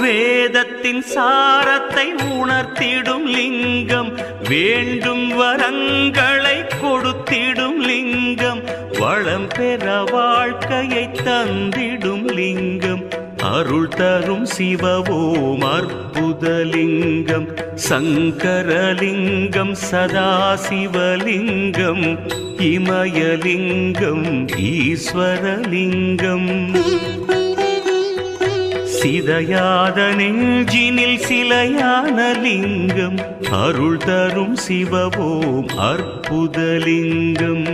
வேதத்தின் சாரத்தை உணர்த்திடும் லிங்கம் வேண்டும் வரங்களை கொடுத்திடும் லிங்கம் வளம் பெற வாழ்க்கையை தந்திடும் லிங்கம் அருள் தரும் சிவவோம் அற்புதலிங்கம் சங்கரலிங்கம் சதாசிவலிங்கம் இமயலிங்கம் ஈஸ்வரலிங்கம். சிதையாத நெஞ்சினில் சிலையான லிங்கம் அருள் தரும் சிவவோம் அற்புதலிங்கம்.